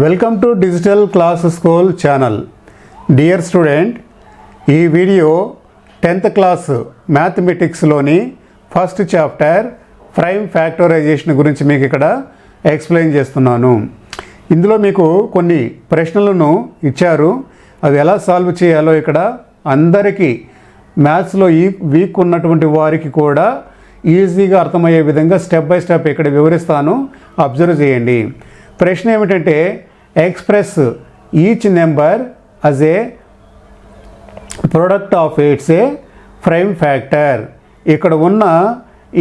Welcome to digital class school channel dear student ఈ video tenth class మ్యాథమెటిక్స్లోని first chapter prime factorisation గురించి మీకు ఇక్కడ ఎక్స్ప్లెయిన్ చేస్తున్నాను. ఇందులో మీకు కొన్ని ప్రశ్నలను ఇచ్చారు. అవి ఎలా సాల్వ్ చేయాలో ఇక్కడ అందరికీ మ్యాథ్స్లో ఈ వీక్ ఉన్నటువంటి వారికి కూడా ఈజీగా అర్థమయ్యే విధంగా స్టెప్ బై స్టెప్ ఇక్కడ వివరిస్తాను. అబ్జర్వ్ చేయండి. ప్రశ్న ఏమిటంటే express each number as a product of its a prime factor ఇక్కడ ఉన్న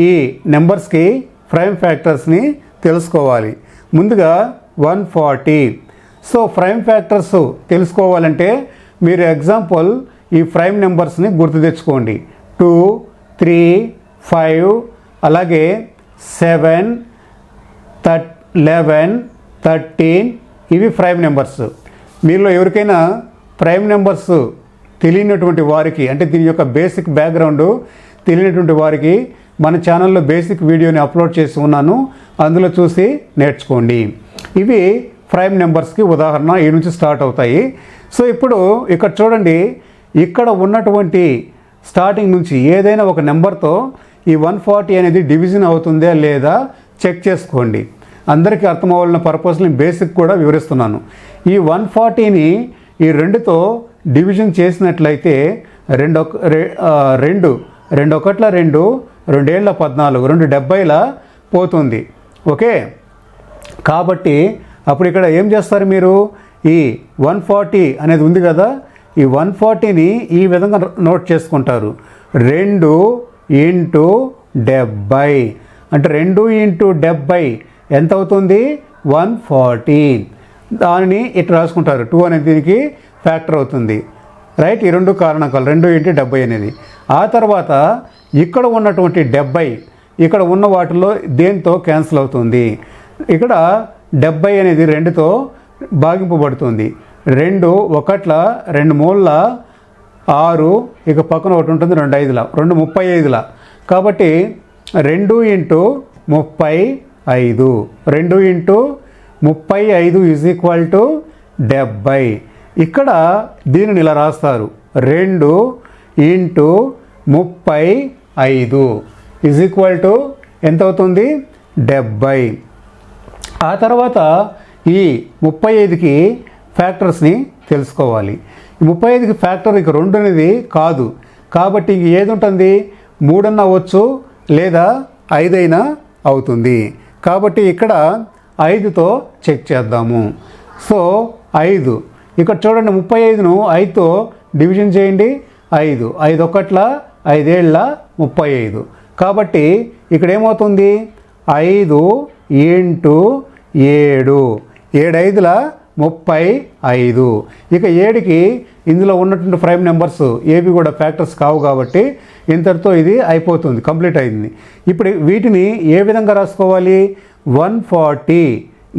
ఈ నెంబర్స్కి ప్రైమ్ ఫ్యాక్టర్స్ని తెలుసుకోవాలి. ముందుగా one forty so prime factors తెలుసుకోవాలంటే మీరు ఎగ్జాంపుల్ ఈ ప్రైమ్ నెంబర్స్ని గుర్తు తెచ్చుకోండి. టూ త్రీ ఫైవ్ అలాగే సెవెన్ థర్ లెవెన్ థర్టీన్ ఇవి ప్రైమ్ నెంబర్స్. మీలో ఎవరికైనా ప్రైమ్ నెంబర్స్ తెలియనటువంటి వారికి అంటే దీని యొక్క బేసిక్ బ్యాక్గ్రౌండ్ తెలియనటువంటి వారికి మన ఛానల్లో బేసిక్ వీడియోని అప్లోడ్ చేసి ఉన్నాను. అందులో చూసి నేర్చుకోండి. ఇవి ప్రైమ్ నెంబర్స్కి ఉదాహరణ ఈ నుంచి స్టార్ట్ అవుతాయి. సో ఇప్పుడు ఇక్కడ చూడండి ఇక్కడ ఉన్నటువంటి స్టార్టింగ్ నుంచి ఏదైనా ఒక నెంబర్తో ఈ వన్ ఫార్టీ అనేది డివిజన్ అవుతుందా లేదా చెక్ చేసుకోండి. అందరికీ అర్థమవ్వాలన్న పర్పస్ని బేసిక్ కూడా వివరిస్తున్నాను. ఈ వన్ ఫార్టీని ఈ రెండుతో డివిజన్ చేసినట్లయితే రెండు రె- రెండు రెండు ఒకట్ల రెండు రెండేళ్ళ పద్నాలుగు రెండు డెబ్బైల పోతుంది. ఓకే? కాబట్టి అప్పుడు ఇక్కడ ఏం చేస్తారు మీరు? ఈ వన్ ఫార్టీ అనేది ఉంది కదా ఈ వన్ ఫార్టీని ఈ విధంగా నోట్ చేసుకుంటారు. రెండు ఇంటూ డెబ్బై. అంటే రెండు ఇంటూ డెబ్బై ఎంత అవుతుంది వన్ ఫార్టీ దానిని ఇట్లా రాసుకుంటారు. టూ అనేది దీనికి ఫ్యాక్టర్ అవుతుంది. రైట్? ఈ రెండు కారణకాలు రెండు ఏంటి డెబ్బై అనేది. ఆ తర్వాత ఇక్కడ ఉన్నటువంటి డెబ్బై ఇక్కడ ఉన్న వాటిలో దేంతో క్యాన్సిల్ అవుతుంది? ఇక్కడ డెబ్బై అనేది రెండుతో భాగింపబడుతుంది. రెండు ఒకట్ల రెండు మూల ఆరు ఇక పక్కన ఒకటి ఉంటుంది రెండు ఐదుల. రెండు ముప్పై ఐదుల. కాబట్టి రెండు ఇంటూ ముప్పై ఐదు. రెండు ఇంటూ ముప్పై ఐదు ఈజ్ ఈక్వల్ టు డెబ్బై. ఇక్కడ దీనిని ఇలా రాస్తారు. రెండు ఇంటూ ముప్పై ఐదు ఈజ్ ఈక్వల్ టు ఎంత అవుతుంది? డెబ్బై. ఆ తర్వాత ఈ ముప్పై ఐదుకి ఫ్యాక్టర్స్ని తెలుసుకోవాలి. ముప్పై ఐదుకి ఫ్యాక్టర్ ఇక రెండు అనేది కాదు. కాబట్టి ఇంక ఏది ఉంటుంది? మూడన్నా అవ్వచ్చు లేదా ఐదైనా అవుతుంది. కాబట్టి ఇక్కడ ఐదుతో చెక్ చేద్దాము. సో ఐదు. ఇక్కడ చూడండి ముప్పై ఐదును ఐదుతో డివిజన్ చేయండి. ఐదు. ఐదు ఒకట్ల ఐదేళ్ళ ముప్పై ఐదు. కాబట్టి ఇక్కడ ఏమవుతుంది? ఐదు ఇంటూ ఏడు. ఏడు ఐదుల ముప్పై ఐదు. ఇక ఏడుకి ఇందులో ఉన్నటువంటి ప్రైమ్ నెంబర్స్ ఏవి కూడా ఫ్యాక్టర్స్ కావు కాబట్టి ఇంతటితో ఇది అయిపోతుంది కంప్లీట్ అయింది. ఇప్పుడు వీటిని ఏ విధంగా రాసుకోవాలి? One forty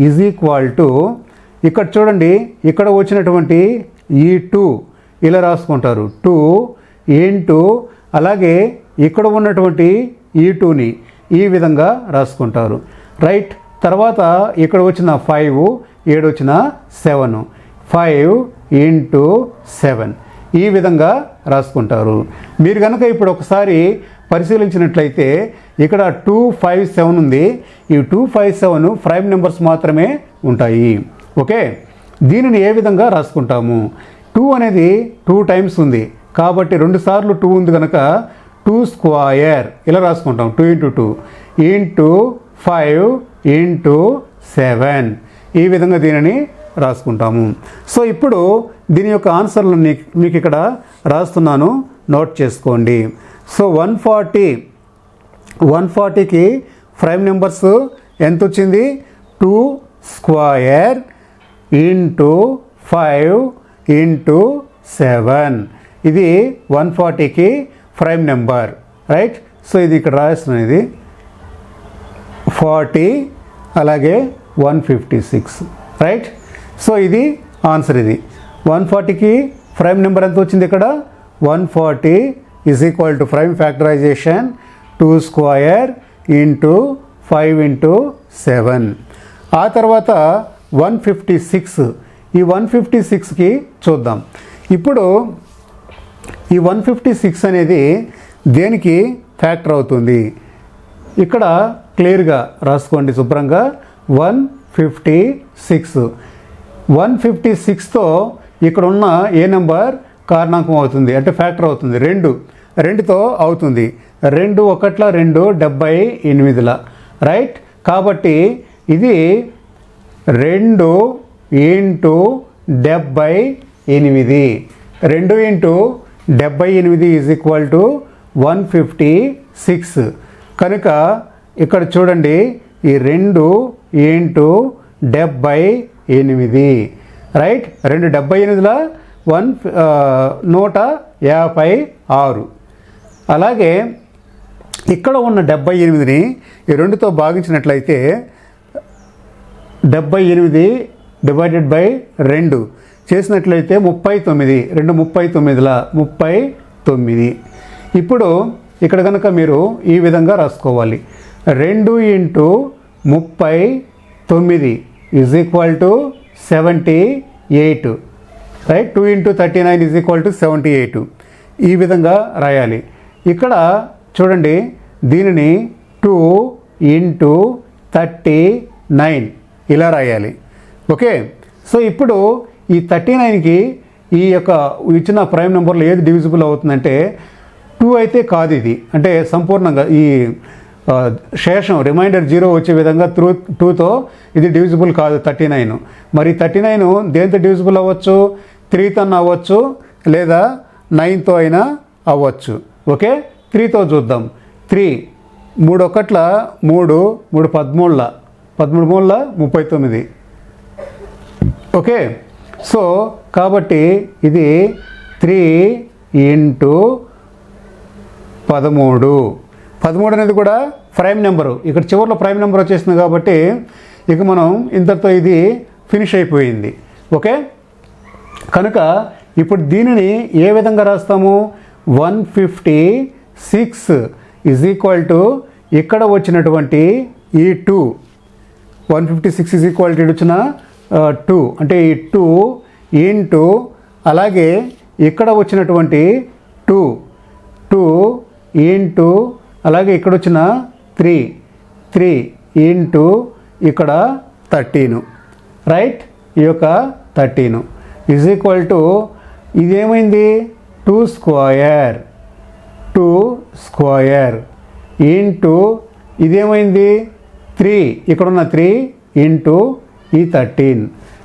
is equal to ఇక్కడ చూడండి ఇక్కడ వచ్చినటువంటి ఈ టూ ఇలా రాసుకుంటారు. టూ ఇంటూ అలాగే ఇక్కడ ఉన్నటువంటి ఈ టూని ఈ విధంగా రాసుకుంటారు. రైట్ తర్వాత ఇక్కడ వచ్చిన ఫైవ్ ఏడు వచ్చిన సెవెన్. Five into seven. ఈ విధంగా రాసుకుంటారు. మీరు కనుక ఇప్పుడు ఒకసారి పరిశీలించినట్లయితే ఇక్కడ టూ ఫైవ్ సెవెన్ ఉంది. ఈ two five seven prime numbers మాత్రమే ఉంటాయి. ఓకే? దీనిని ఏ విధంగా రాసుకుంటాము? టూ అనేది టూ టైమ్స్ ఉంది. కాబట్టి రెండు సార్లు టూ ఉంది కనుక టూ స్క్వయర్. ఇలా రాసుకుంటాం. Two into two. Into five into seven. ఈ విధంగా దీనిని రాసుకుంటాము. సో ఇప్పుడు దీని యొక్క ఆన్సర్లు మీకు ఇక్కడ రాస్తున్నాను. నోట్ చేసుకోండి. So one forty. వన్ ఫార్టీకి ప్రైమ్ నెంబర్స్ ఎంత వచ్చింది two square into five into seven. ఇది వన్ ఫార్టీకి ప్రైమ్ నెంబర్. రైట్? సో ఇది ఇక్కడ రాస్తున్నాను ఇది. ఫార్టీ అలాగే one fifty six. Right? So ఇది ఆన్సర్ ఇది. వన్ ఫార్టీకి ప్రైమ్ నెంబర్ ఎంత వచ్చింది ఇక్కడ? One forty is equal to prime factorisation two square into five into seven ఆ తర్వాత వన్ ఫిఫ్టీ సిక్స్. ఈ వన్ ఫిఫ్టీ సిక్స్కి చూద్దాం. ఇప్పుడు ఈ వన్ ఫిఫ్టీ సిక్స్ అనేది దేనికి ఫ్యాక్టర్ అవుతుంది? ఇక్కడ క్లియర్గా రాసుకోండి శుభ్రంగా. One fifty six. One fifty సిక్స్తో ఇక్కడ ఉన్న ఏ నెంబర్ కారణాంకం అవుతుంది? అంటే ఫ్యాక్టర్ అవుతుంది. రెండు. రెండుతో అవుతుంది. రెండు ఒకట్ల రెండు డెబ్బై ఎనిమిదిల. రైట్? కాబట్టి ఇది రెండు ఇంటూ డెబ్బై ఎనిమిది. రెండు ఇంటూ డెబ్బై ఎనిమిది is equal to one fifty six. కనుక ఇక్కడ చూడండి ఈ రెండు ఇంటూ డెబ్బై ఎనిమిది. రైట్ రెండు డెబ్బై ఎనిమిదిల వన్ నూట యాభై ఆరు. అలాగే ఇక్కడ ఉన్న డెబ్బై ఎనిమిదిని ఈ రెండుతో భాగించినట్లయితే డెబ్బై ఎనిమిది డివైడెడ్ బై రెండు చేసినట్లయితే ముప్పై తొమ్మిది. రెండు ముప్పై తొమ్మిదిల ముప్పై తొమ్మిది. ఇప్పుడు ఇక్కడ కనుక మీరు ఈ విధంగా రాసుకోవాలి. రెండు ఇంటూ ముప్పై తొమ్మిది. Is equal to seventy eight right two into thirty nine is equal to seventy eight ఈ విధంగా రాయాలి. ఇక్కడ చూడండి దీనిని టూ ఇంటూ థర్టీ నైన్ ఇలా రాయాలి. ఓకే? సో ఇప్పుడు ఈ థర్టీ నైన్కి ఈ యొక్క ఇచ్చిన ప్రైమ్ నెంబర్లో ఏది డివిజిబుల్ అవుతుందంటే టూ అయితే కాదు ఇది. అంటే సంపూర్ణంగా ఈ శేషం రిమైండర్ జీరో వచ్చే విధంగా త్రూ టూతో ఇది డివిజిబుల్ కాదు థర్టీ నైన్ మరి థర్టీ నైన్ దేంతో డివిజిబుల్ అవ్వచ్చు? త్రీతో అవ్వచ్చు లేదా నైన్తో అయినా అవ్వచ్చు. ఓకే? త్రీతో చూద్దాం. త్రీ మూడు ఒకట్ల మూడు మూడు పదమూడుల. పదమూడు మూడుల ముప్పై తొమ్మిది. ఓకే? సో కాబట్టి ఇది త్రీ ఇంటూ పదమూడు. పదమూడు అనేది కూడా ప్రైమ్ నెంబరు. ఇక్కడ చివరిలో ప్రైమ్ నెంబర్ వచ్చేసింది కాబట్టి ఇక మనం ఇంతటితో ఇది ఫినిష్ అయిపోయింది. ఓకే? కనుక ఇప్పుడు దీనిని ఏ విధంగా రాస్తాము? One fifty six is equal to ఇక్కడ వచ్చినటువంటి ఈ two. One fifty six is equal to వచ్చిన టూ. అంటే ఈ టూ ఇంటూ అలాగే ఇక్కడ వచ్చినటువంటి టూ. టూ ఇంటూ అలాగే ఇక్కడ వచ్చిన త్రీ త్రీ ఇంటూ ఇక్కడ థర్టీను. రైట్ ఈ యొక్క thirteen. Is equal to ఇదేమైంది? Two square two square into ఇదేమైంది? Three ఇక్కడ ఉన్న త్రీ ఇంటూ ఈ థర్టీన్.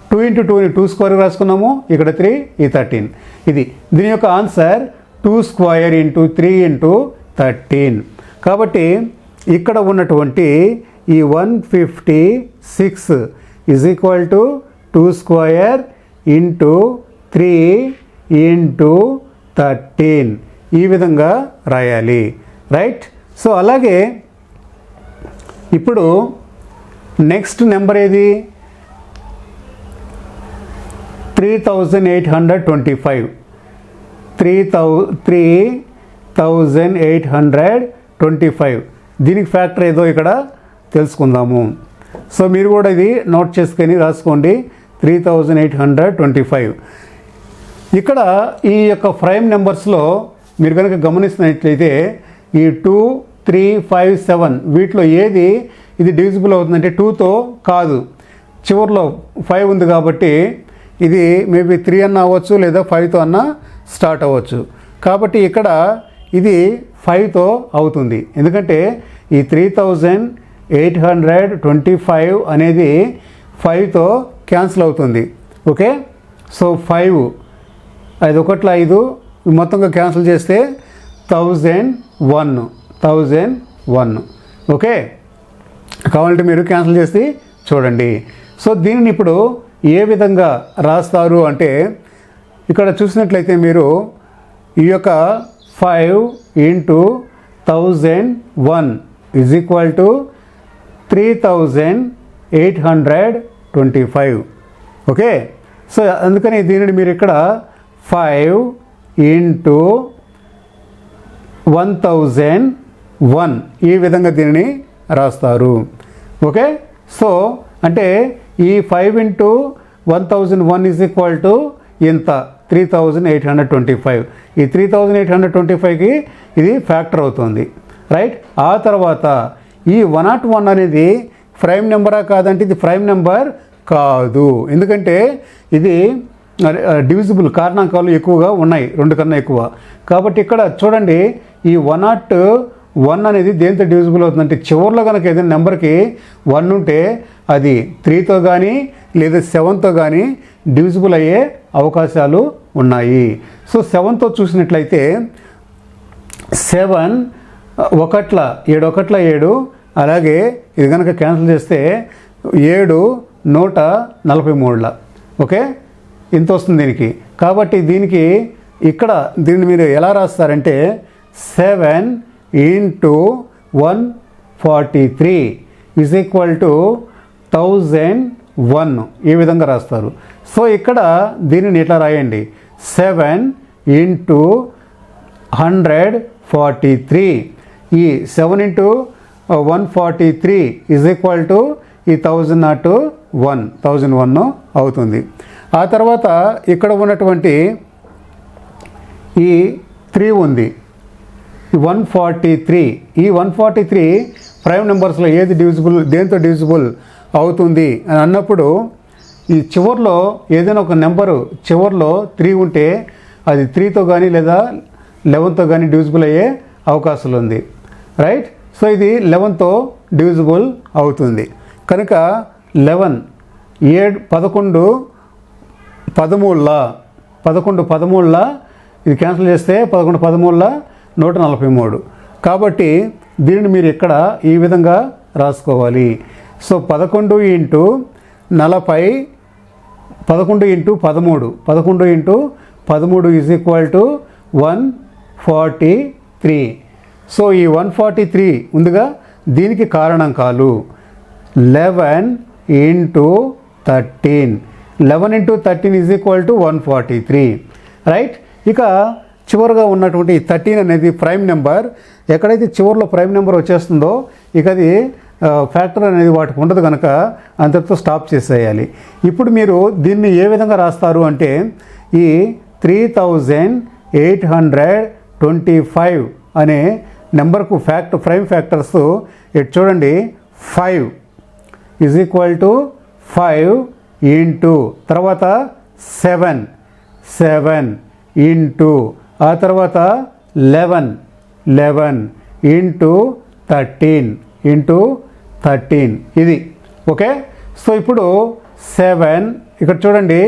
టూ ఇంటూ టూని టూ స్క్వేర్ రాసుకున్నాము ఇక్కడ త్రీ ఈ థర్టీన్. ఇది దీని యొక్క answer two square into three into thirteen. కాబట్టి ఇక్కడ ఉన్నటువంటి ఈ one fifty six is equal to two square into three into thirteen ఈ విధంగా రాయాలి. రైట్ సో అలాగే ఇప్పుడు నెక్స్ట్ నెంబర్ ఏది? Three thousand eight hundred twenty five three thou three thousand eight hundred twenty five. దీనికి ఫ్యాక్టర్ ఏదో ఇక్కడ తెలుసుకుందాము. సో మీరు కూడా ఇది నోట్ చేసుకొని రాసుకోండి. Three thousand eight hundred twenty five. ఇక్కడ ఈ యొక్క ప్రైమ్ నెంబర్స్లో మీరు కనుక గమనిస్తున్నట్లయితే ఈ టూ త్రీ ఫైవ్ సెవెన్ వీటిలో ఏది ఇది డివిజిబుల్ అవుతుందంటే టూతో కాదు. చివరిలో ఫైవ్ ఉంది కాబట్టి ఇది మేబీ త్రీ అన్న అవ్వచ్చు లేదా ఫైవ్తో అన్న స్టార్ట్ అవ్వచ్చు. కాబట్టి ఇక్కడ ఇది ఫైవ్తో అవుతుంది. ఎందుకంటే ఈ three thousand eight hundred twenty five అనేది ఫైవ్తో క్యాన్సిల్ అవుతుంది. ఓకే సో ఫైవ్ ఐదు ఒకట్ల ఐదు. మొత్తంగా క్యాన్సిల్ చేస్తే thousand one thousand one okay కావాలంటే మీరు క్యాన్సిల్ చేసి చూడండి. సో దీనిని ఇప్పుడు ఏ విధంగా రాస్తారు అంటే ఇక్కడ చూసినట్లయితే మీరు ఈ యొక్క five into thousand one is equal to three thousand eight hundred twenty five okay so అందుకని దీనిని మీరు ఇక్కడ five into one thousand one ఈ విధంగా దీనిని రాస్తారు. ఓకే సో అంటే ఈ five into one thousand one is equal to ఇంత three thousand eight hundred twenty five. ఈ three thousand eight hundred twenty ఫైవ్కి ఇది ఫ్యాక్టర్ అవుతుంది. రైట్? ఆ తర్వాత ఈ వన్ నాట్ వన్ అనేది ప్రైమ్ నెంబరా కాదంటే ఇది ప్రైమ్ నెంబర్ కాదు. ఎందుకంటే ఇది డివిజిబుల్ కారణాంకాలు ఎక్కువగా ఉన్నాయి రెండు కన్నా ఎక్కువ. కాబట్టి ఇక్కడ చూడండి ఈ వన్ నాట్ వన్ అనేది దేంతో డివిజిబుల్ అవుతుందంటే చివరిలో కనుక ఏదైనా నెంబర్కి వన్ ఉంటే అది త్రీతో కానీ లేదా సెవెన్తో కానీ డివిజిబుల్ అయ్యే అవకాశాలు ఉన్నాయి. సో సెవెన్తో చూసినట్లయితే సెవెన్ ఒకట్ల ఏడు ఒకట్ల ఏడు అలాగే ఇది కనుక క్యాన్సిల్ చేస్తే ఏడు నూట నలభై మూడుల. ఓకే? ఇంత వస్తుంది దీనికి. కాబట్టి దీనికి ఇక్కడ దీన్ని మీరు ఎలా రాస్తారంటే seven into one forty three is equal to thousand one ఈ విధంగా రాస్తారు? సో ఇక్కడ దీనిని ఇట్లా రాయండి? Seven into hundred forty three. ఈ seven into one forty three is equal to ఈ thousand nought one. Thousand one అవుతుంది. ఆ తర్వాత ఇక్కడ ఉన్నటువంటి ఈ త్రీ ఉంది. One forty three. ఈ వన్ ఫార్టీ త్రీ ప్రైమ్ నెంబర్స్లో ఏది డివిజిబుల్ దేంతో డివిజిబుల్ అవుతుంది అని అన్నప్పుడు ఈ చివర్లో ఏదైనా ఒక నెంబరు చివర్లో త్రీ ఉంటే అది త్రీతో కానీ లేదా లెవెన్తో కానీ డివిజిబుల్ అయ్యే అవకాశాలు ఉంది. రైట్? సో ఇది లెవెన్తో డివిజిబుల్ అవుతుంది. కనుక లెవెన్ ఏడు పదకొండు పదమూడుల పదకొండు పదమూడుల ఇది క్యాన్సిల్ చేస్తే పదకొండు పదమూడుల నూట నలభై మూడు. కాబట్టి దీనిని మీరు ఇక్కడ ఈ విధంగా రాసుకోవాలి. సో పదకొండు ఇంటూ నలభై పదకొండు ఇంటూ పదమూడు. పదకొండు ఇంటూ పదమూడు is equal to one forty three so ఈ వన్ ఫార్టీ త్రీ ఉందిగా? దీనికి కారణాంకాలు eleven into thirteen eleven into thirteen is equal to one forty three right ఇక చివరిగా ఉన్నటువంటి థర్టీన్ అనేది ప్రైమ్ నెంబర్ ఎక్కడైతే చివరిలో ప్రైమ్ నెంబర్ వచ్చేస్తుందో ఇక అది ఫ్యాక్టర్ అనేది వాటికి ఉండదు కనుక అంతటితో స్టాప్ చేసేయాలి. ఇప్పుడు మీరు దీన్ని ఏ విధంగా రాస్తారు అంటే ఈ three thousand eight hundred twenty five అనే నెంబర్కు ఫ్యాక్ట్ ప్రైమ్ ఫ్యాక్టర్స్ ఇటు చూడండి. Five is equal to five into తర్వాత సెవెన్ సెవెన్ ఇంటూ ఆ తర్వాత eleven eleven into thirteen into thirteen. ఇది. ఓకే? సో ఇప్పుడు సెవెన్. ఇక్కడ చూడండి.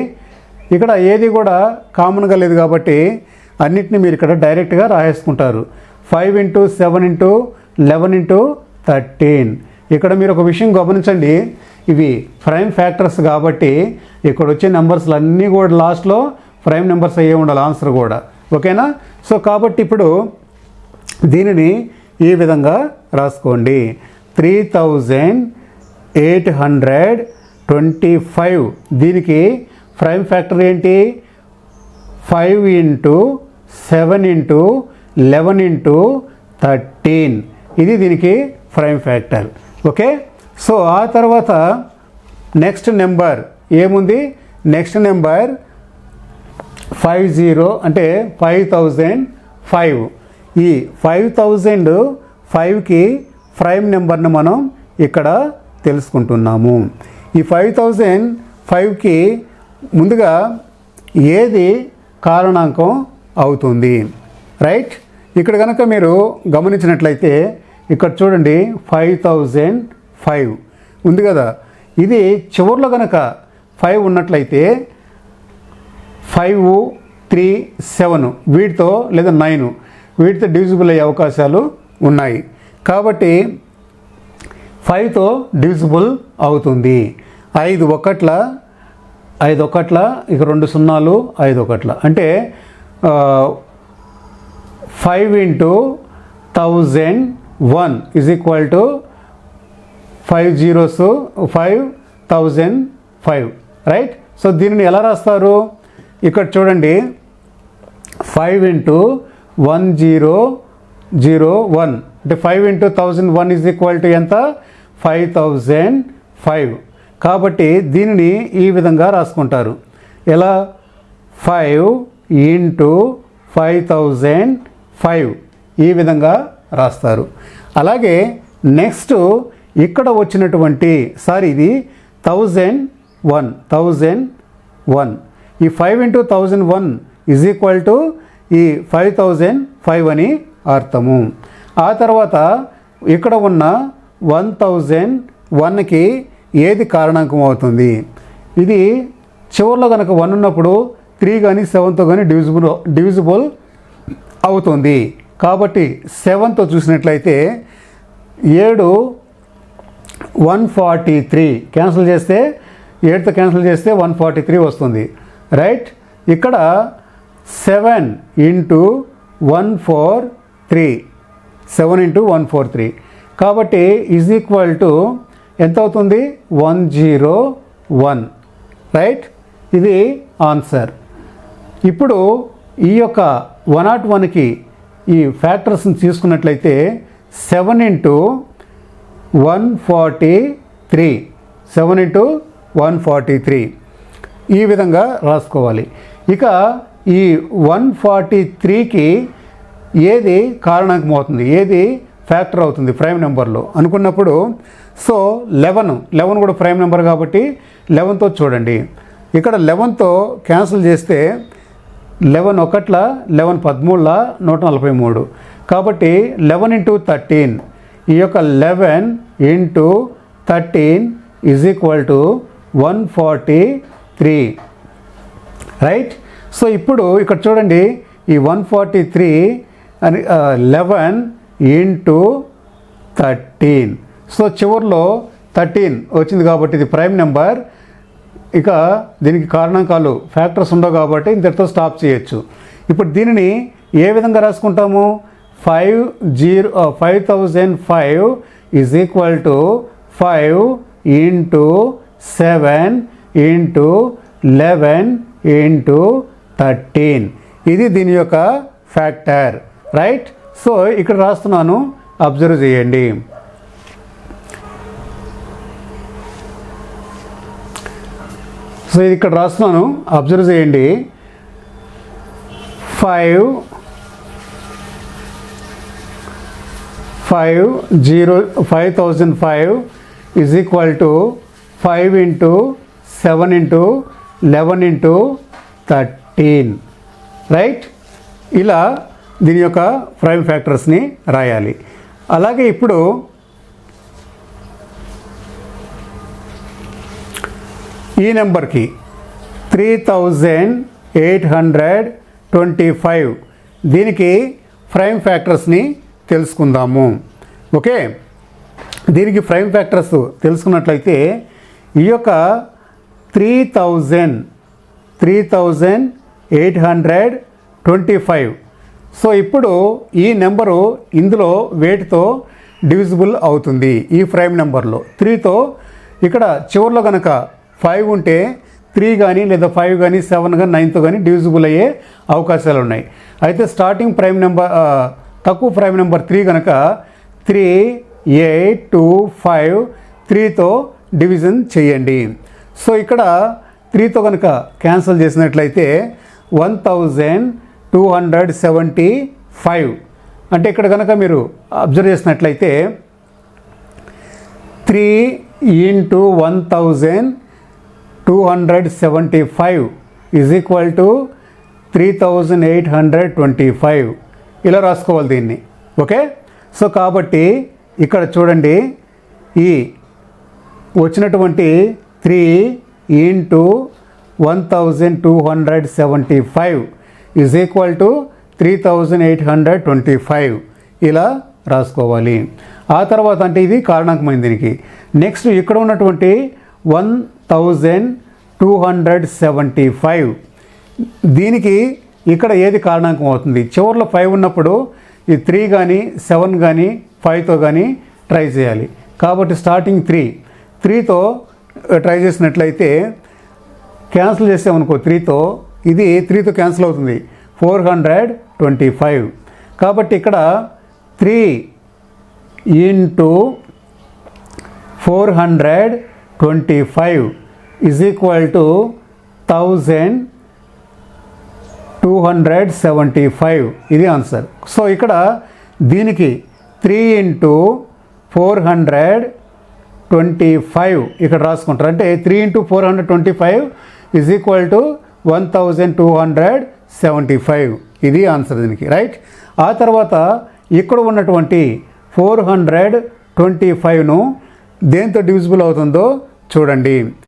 ఇక్కడ ఏది కూడా కామన్గా లేదు కాబట్టి అన్నిటిని మీరు ఇక్కడ డైరెక్ట్గా రాసేసుకుంటారు. Five into seven into eleven into thirteen. ఇక్కడ మీరు ఒక విషయం గమనించండి. ఇవి ప్రైమ్ ఫ్యాక్టర్స్ కాబట్టి ఇక్కడ వచ్చే నెంబర్స్లు అన్నీ కూడా లాస్ట్లో ప్రైమ్ నెంబర్స్ అయ్యే ఉండాలి ఆన్సర్ కూడా. ఓకేనా? సో కాబట్టి ఇప్పుడు దీనిని ఈ విధంగా రాసుకోండి. Three thousand eight hundred twenty five. దీనికి ప్రైమ్ ఫ్యాక్టర్ ఏంటి? Five into seven into eleven into thirteen. ఇది దీనికి ప్రైమ్ ఫ్యాక్టర్. ఓకే? సో ఆ తర్వాత నెక్స్ట్ నెంబర్ ఏముంది? నెక్స్ట్ నెంబర్ ఫైవ్ జీరో అంటే ఫైవ్ థౌజండ్ ఫైవ్. ఈ ఫైవ్ థౌజండ్ ఫైవ్కి ప్రైమ్ నెంబర్ని మనం ఇక్కడ తెలుసుకుంటున్నాము. ఈ ఫైవ్ థౌజండ్ ఫైవ్కి ముందుగా ఏది కారణాంకం అవుతుంది? రైట్? ఇక్కడ కనుక మీరు గమనించినట్లయితే ఇక్కడ చూడండి ఫైవ్ థౌజండ్ ఫైవ్. ఉంది కదా? ఇది చివరిలో కనుక ఫైవ్ ఉన్నట్లయితే ఫైవ్ త్రీ సెవెన్ వీటితో లేదా నైన్ వీటితో డివిజిబుల్ అయ్యే అవకాశాలు ఉన్నాయి. కాబట్టి ఫైవ్తో డివిజిబుల్ అవుతుంది. ఐదు ఒకట్ల ఐదు ఒకట్ల ఇక రెండు సున్నాలు ఐదు ఒకట్ల. అంటే five into thousand one is equal to five zeros five thousand five. Right so దీనిని ఎలా రాస్తారు? ఇక్కడ చూడండి. Five into one zero zero one. అంటే five into thousand one is equal to ఎంత? ఫైవ్ థౌజండ్ ఫైవ్ కాబట్టి దీనిని ఈ విధంగా రాసుకుంటారు. ఎలా? Five into five thousand five ఈ విధంగా రాస్తారు. అలాగే నెక్స్ట్ ఇక్కడ వచ్చినటువంటి సారీ ఇది థౌజండ్ వన్ థౌజండ్ వన్ ఈ five into thousand one is equal to ఈ ఫైవ్ థౌజండ్ ఫైవ్ అని అర్థము. ఆ తర్వాత ఇక్కడ ఉన్న వన్ థౌజండ్ వన్కి ఏది కారణాంకం అవుతుంది? ఇది చివరిలో కనుక వన్ ఉన్నప్పుడు త్రీ కానీ సెవెన్తో కానీ డివిజిబుల్ డివిజిబుల్ అవుతుంది. కాబట్టి సెవెన్తో చూసినట్లయితే ఏడు వన్ ఫార్టీ త్రీ. క్యాన్సిల్ చేస్తే ఏడుతో క్యాన్సిల్ చేస్తే వన్ ఫార్టీ త్రీ వస్తుంది. రైట్? ఇక్కడ seven into one four three. Seven into one four three. కాబట్టి ఈజ్ ఈక్వల్ టు ఎంత అవుతుంది? One zero one. రైట్ ఇది ఆన్సర్ ఇప్పుడు ఈ యొక్క వన్ నాట్ వన్కి ఈ ఫ్యాక్టర్స్ని తీసుకున్నట్లయితే seven into one forty three. Seven into one forty three. ఈ విధంగా రాసుకోవాలి. ఇక ఈ వన్ ఫార్టీ త్రీకి ఏది కారణాంకం అవుతుంది ఏది ఫ్యాక్టర్ అవుతుంది ప్రైమ్ నెంబర్లో? అనుకున్నప్పుడు సో లెవెన్ లెవెన్ కూడా ప్రైమ్ నెంబర్ కాబట్టి లెవెన్తో చూడండి. ఇక్కడ లెవెన్తో క్యాన్సిల్ చేస్తే లెవెన్ ఒకట్ల లెవెన్ పదమూడుల నూట నలభై మూడు. కాబట్టి లెవెన్ ఇంటూ థర్టీన్ ఈ యొక్క eleven into thirteen is equal to one forty three right so ఇప్పుడు ఇక్కడ చూడండి ఈ వన్ ఫార్టీ త్రీ అని లెవెన్ ఇంటూ థర్టీన్ సో చివరిలో థర్టీన్ వచ్చింది కాబట్టి ఇది ప్రైమ్ నెంబర్ ఇక దీనికి కారణాంకాలు ఫ్యాక్టర్స్ ఉండవు కాబట్టి ఇంతటితో స్టాప్ చేయొచ్చు. ఇప్పుడు దీనిని ఏ విధంగా రాసుకుంటాము? Five zero five thousand five is equal to five into seven into eleven into thirteen ఇది దీని యొక్క ఫ్యాక్టర్ రైట్ సో ఇక్కడ రాస్తున్నాను. అబ్జర్వ్ చేయండి. సో ఇది ఇక్కడ రాస్తున్నాను. అబ్జర్వ్ చేయండి. Five five zero five thousand five is equal to five into seven into eleven into thirteen right ఇలా దీని యొక్క ప్రైమ్ ఫ్యాక్టర్స్ని రాయాలి. అలాగే ఇప్పుడు ఈ నెంబర్కి three thousand eight hundred twenty five దీనికి ప్రైమ్ ఫ్యాక్టర్స్ని తెలుసుకుందాము. ఓకే? దీనికి ప్రైమ్ ఫ్యాక్టర్స్ తెలుసుకున్నట్లయితే ఈ యొక్క three thousand three thousand eight hundred twenty five so ఇప్పుడు ఈ నెంబరు ఇందులో వేటితో డివిజిబుల్ అవుతుంది? ఈ ప్రైమ్ నెంబర్లో. త్రీతో ఇక్కడ చివరిలో కనుక ఫైవ్ ఉంటే త్రీ కానీ లేదా ఫైవ్ కానీ సెవెన్ కానీ నైన్తో కానీ డివిజిబుల్ అయ్యే అవకాశాలు ఉన్నాయి. అయితే స్టార్టింగ్ ప్రైమ్ నెంబర్ తక్కువ ప్రైమ్ నెంబర్ త్రీ కనుక త్రీ ఎయిట్ టూ ఫైవ్ త్రీతో డివిజన్ చేయండి. సో ఇక్కడ త్రీతో కనుక క్యాన్సిల్ చేసినట్లయితే one thousand two hundred seventy five. అంటే ఇక్కడ కనుక మీరు అబ్జర్వ్ చేసినట్లయితే three into one thousand two hundred seventy five is equal to three thousand eight hundred twenty five ఇలా రాసుకోవాలి దీన్ని. ఓకే? సో కాబట్టి ఇక్కడ చూడండి ఈ వచ్చినటువంటి three into one thousand two hundred seventy five is equal to three thousand eight hundred twenty five ఇలా రాసుకోవాలి. ఆ తర్వాత అంటే ఇది కారణాంకమైంది దీనికి. నెక్స్ట్ ఇక్కడ ఉన్నటువంటి one thousand two hundred seventy five దీనికి ఇక్కడ ఏది కారణాంకం అవుతుంది? చివరిలో ఫైవ్ ఉన్నప్పుడు ఈ త్రీ కానీ సెవెన్ కానీ ఫైవ్తో కానీ ట్రై చేయాలి. కాబట్టి స్టార్టింగ్ త్రీ త్రీతో ట్రై చేసినట్లయితే క్యాన్సిల్ చేసామనుకో త్రీతో ఇది త్రీతో క్యాన్సిల్ అవుతుంది. ఫోర్ హండ్రెడ్ ట్వంటీ ఫైవ్ కాబట్టి ఇక్కడ three into four hundred twenty five is equal to thousand two hundred seventy five ఇది ఆన్సర్ సో ఇక్కడ దీనికి three into four hundred twenty five ఇక్కడ రాసుకుంటారు. అంటే three into four hundred twenty five is equal to one thousand two hundred seventy five. ఇది answer దీనికి right? ఆ తర్వాత ఇక్కడ ఉన్నటువంటి ఫోర్ హండ్రెడ్ ట్వంటీ ఫైవ్ను దేంతో డివిజిబుల్ అవుతుందో చూడండి.